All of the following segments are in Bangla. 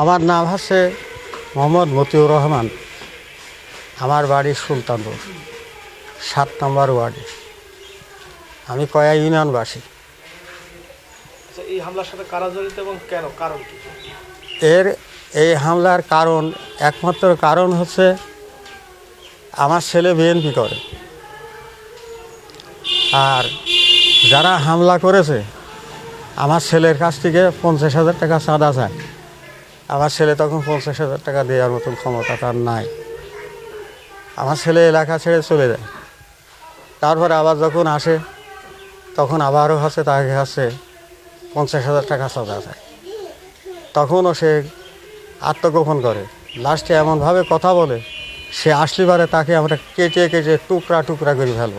আমার নাম হচ্ছে মোহাম্মদ মতিউর রহমান। আমার বাড়ি সুলতানপুর সাত নম্বর ওয়ার্ডে। আমি কয়া ইউনিয়নবাসী। আচ্ছা, এই হামলার সাথে কারা জড়িত এবং কেন? কারণ এর এই হামলার কারণ একমাত্র কারণ হচ্ছে আমার ছেলে বিএনপি করে। আর যারা হামলা করেছে আমার ছেলের কাছ থেকে পঞ্চাশ হাজার টাকা চাঁদা চায়। আমার ছেলে তখন পঞ্চাশ হাজার টাকা দেওয়ার মতন ক্ষমতা তার নাই। আমার ছেলে এলাকা ছেড়ে চলে যায়। তারপরে আবার যখন আসে, তখন আবারও হচ্ছে তাকে হচ্ছে পঞ্চাশ হাজার টাকা চাঁদা যায় তখনও সে আত্মগোপন করে। লাস্টে এমনভাবে কথা বলে, সে আসলে পারে তাকে আমরা কেটে কেটে টুকরা টুকরা করে ফেলব।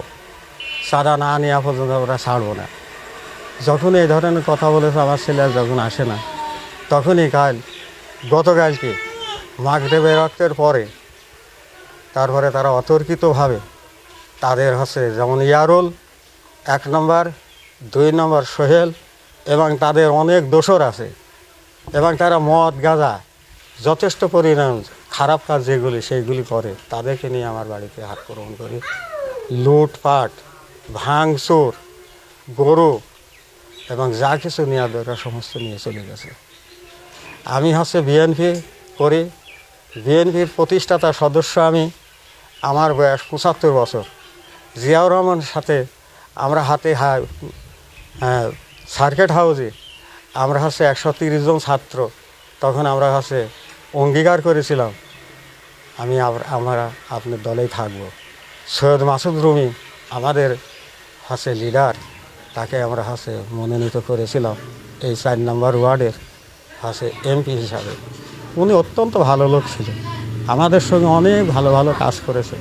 সাদা না নেওয়া পর্যন্ত আমরা ছাড়বো না। যখন এই ধরনের কথা বলেছে, আমার ছেলে যখন আসে না, তখনই কাল গতকালকে মাগদেবের রক্তের পরে তারপরে তারা অতর্কিতভাবে তাদের হচ্ছে যেমন ইয়ারুল এক নম্বর, দুই নম্বর সোহেল এবং তাদের অনেক দোসর আছে এবং তারা মদ, গাঁজা যথেষ্ট পরিমাণ খারাপ কাজ যেগুলি সেইগুলি করে তাদেরকে নিয়ে আমার বাড়িতে আক্রমণ করে। লুটপাট, ভাঙচুর, গরু এবং যা কিছু নেওয়ার দরকার সমস্ত নিয়ে চলে গেছে। আমি হচ্ছে বিএনপি করি। বিএনপির প্রতিষ্ঠাতা সদস্য আমি আমার বয়স পঁচাত্তর বছর। জিয়াউর রহমানের সাথে আমরা হাতে হ্যাঁ, সার্কিট হাউসে আমরা হচ্ছে একশো তিরিশ জন ছাত্র। তখন আমরা হচ্ছে অঙ্গীকার করেছিলাম আমি আমরা আপনার দলেই থাকব। সৈয়দ মাসুদ রুমি আমাদের হচ্ছে লিডার তাকে আমরা হচ্ছে মনোনীত করেছিলাম এই চার নম্বর ওয়ার্ডের। হচ্ছে এমপি হিসাবে। উনি অত্যন্ত ভালো লোক ছিলেন। আমাদের সঙ্গে অনেক ভালো ভালো কাজ করেছে।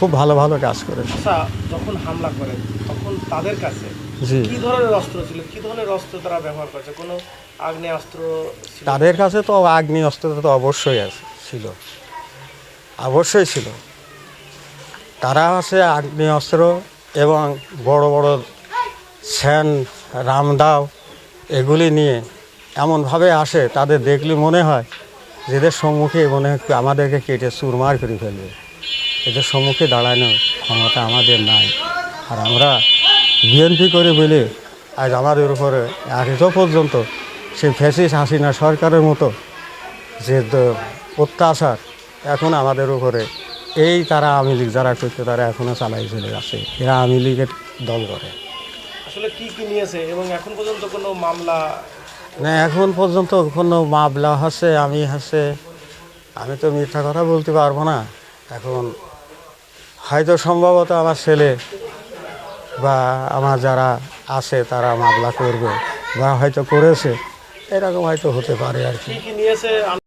খুব ভালো ভালো কাজ করেছে। আচ্ছা যখন হামলা করে তখন তাদের কাছে জি। কি ধরনের অস্ত্র ছিল? কি ধরনের অস্ত্র তারা ব্যবহার করছে? কোনো আগ্নেয়াস্ত্র তাদের কাছে তো আগ্নি অস্ত্র তো অবশ্যই আছে ছিল। অবশ্যই ছিল। তারা আছে আগ্নি অস্ত্র এবং বড় বড় স্যান রামদাও এগুলি নিয়ে এমনভাবে আসে, তাদের দেখলে মনে হয় এদের সম্মুখে মনে হয় আমাদেরকে কেটে চুরমার করে ফেলবে। এদের সম্মুখে দাঁড়ানোর ক্ষমতা আমাদের নাই। আর আমরা বিএনপি করে বলে আজ আমাদের উপরে আজও পর্যন্ত সেই ফ্যাসিস হাসিনা সরকারের মতো যে অত্যাচার এখন আমাদের উপরে, এই তারা আওয়ামী লীগ যারা করতে তারা এখনও চালাই চলে যাচ্ছে। এরা আওয়ামী লীগের দল করে। আসলে কি কি নিয়েছে এবং এখন পর্যন্ত কোনো মামলা না, এখন পর্যন্ত কোনো মামলা হাসে আমি হাসে আমি তো মিথ্যা কথা বলতে পারব না। এখন হয়তো সম্ভবত আমার ছেলে বা আমার যারা আছে, তারা মামলা করবে বা হয়তো করেছে, এরকম হয়তো হতে পারে আর কি।